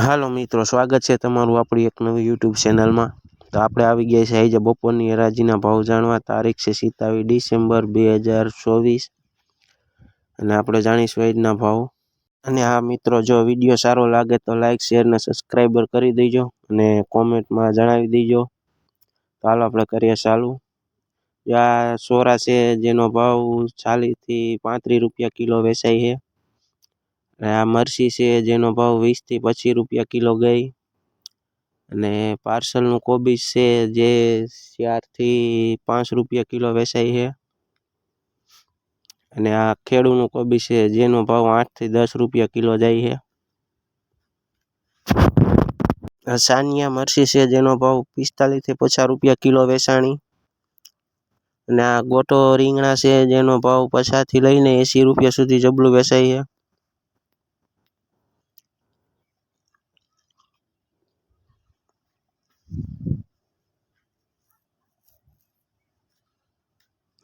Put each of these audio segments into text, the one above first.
હાલો મિત્રો, સ્વાગત છે તમારું આપણી એક નવી યુટ્યુબ ચેનલમાં તો આપણે આવી ગયા છે આજે બપોરની હરાજીના ભાવ જાણવા. તારીખ છે સિત્તાવીસ ડિસેમ્બર બે હજાર ચોવીસ. અને આપણે જાણીશું આજના ભાવ. અને આ મિત્રો, જો વીડિયો સારો લાગે તો લાઇક શેર ને સબસ્ક્રાઈબર કરી દેજો. અને કોમેન્ટમાં જણાવી દેજો. તો હાલો આપણે કરીએ ચાલુ. આ સોરા છે જેનો ભાવ ચાલીસથી પાંત્રીસ રૂપિયા કિલો વેચાય છે. અને આ મરસી છે જેનો ભાવ વીસથી પચીસ રૂપિયા કિલો ગઈ. અને પાર્સલનું કોબીજ છે જે ચારથી પાંચ રૂપિયા કિલો વેચાય છે. અને આ ખેડૂનું કોબીજ છે જેનો ભાવ આઠથી દસ રૂપિયા કિલો જાય છે. સાનિયા મરસી છે જેનો ભાવ પિસ્તાલીસથી પચાસ રૂપિયા કિલો વેચાણી. અને આ ગોટો રીંગણા છે જેનો ભાવ પચાસથી લઈને એંસી રૂપિયા સુધી જબલું વેચાય છે.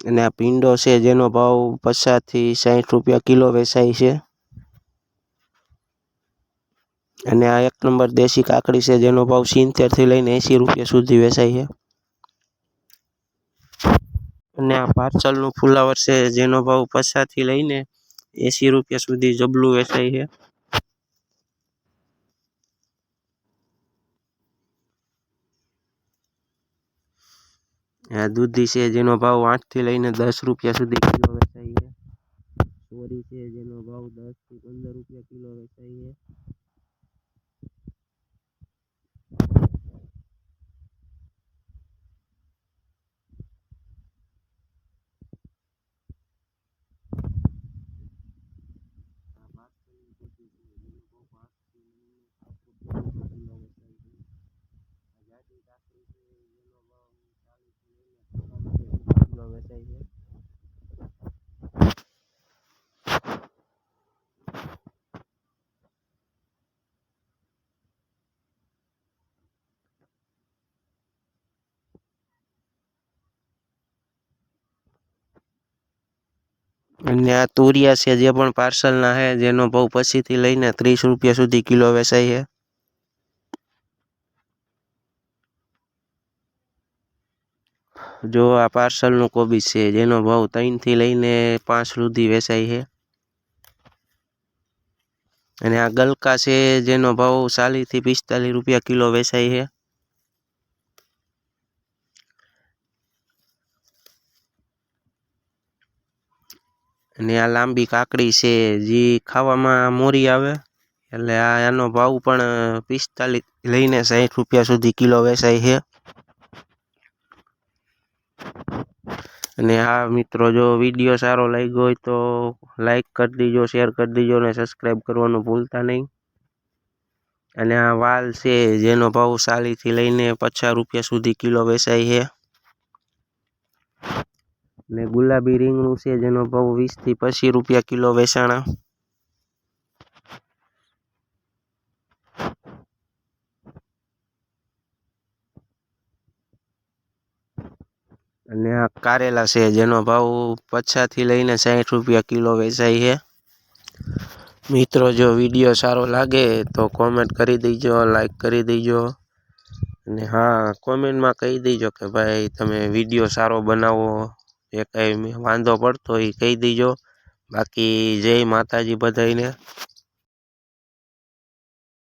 અને આ ભીંડો છે જેનો ભાવ પચાસથી સાઠ રૂપિયા કિલો વેચાય છે. અને આ એક નંબર દેશી કાકડી છે જેનો ભાવ સિત્તેરથી લઈને એંસી રૂપિયા સુધી વેચાય છે. અને આ પાર્સલનું ફુલાવર છે જેનો ભાવ પચાસથી લઈને એંસી રૂપિયા સુધી જબલું વેચાય છે. આ દૂધી છે જેનો ભાવ આઠથી લઈને દસ રૂપિયા સુધી કિલો વેચાય છે. ચોરી છે જેનો ભાવ દસથી પંદર રૂપિયા કિલો વેચાય છે આ પાર્સલની દૂધી છે જેનો ભાવ પાંચથી લઈને સાત રૂપિયા કિલો વેચાય છે આ જાડી કાકડી છે જેનો ભાવ ચાલીસથી લઈને પચાસ રૂપિયા કિલો વેચાય છે અને આ તુરિયા છે, જે પણ પાર્સલના છે, જેનો ભાવ પચીસથી લઈને ત્રીસ રૂપિયા સુધી કિલો વેચાય છે. જો આ પાર્સલનું કોબીજ છે, જેનો ભાવ ત્રણથી લઈને પાંચ સુધી વેચાય છે. અને આ ગલકા છે, જેનો ભાવ ચાલીસથી પિસ્તાલીસ રૂપિયા કિલો વેચાય છે. અને આ લાંબી કાકડી છે, જે ખાવામાં મોરી આવે, એટલે આ એનો ભાવ પણ પિસ્તાલીસ લઈને સાઠ રૂપિયા સુધી કિલો વેચાય છે. અને આ મિત્રો, જો વીડિયો સારો લાગ્યો હોય તો લાઈક કરી દીજો શેર કરી દીજો અને સબસ્ક્રાઈબ કરવાનું ભૂલતા નહીં. અને આ વાલ છે, જેનો ભાવ ચાલીસથી લઈને પચાસ રૂપિયા સુધી કિલો વેચાય છે. ને ગુલાબી રીંગણું છે, જેનો ભાવ વીસથી પચીસ રૂપિયા કિલો વેચાણા. અને આ કારેલા છે, જેનો ભાવ પચાસથી લઈને સાઠ રૂપિયા કિલો વેચાય છે. મિત્રો, જો વીડિયો સારો લાગે તો કોમેન્ટ કરી દેજો લાઈક કરી દેજો. અને હા કોમેન્ટમાં કહી દેજો કે ભાઈ, તમે વીડિયો સારો બનાવો. એ કંઈ વાંધો પડતો એ કહી દેજો. બાકી જય માતાજી બધાયને.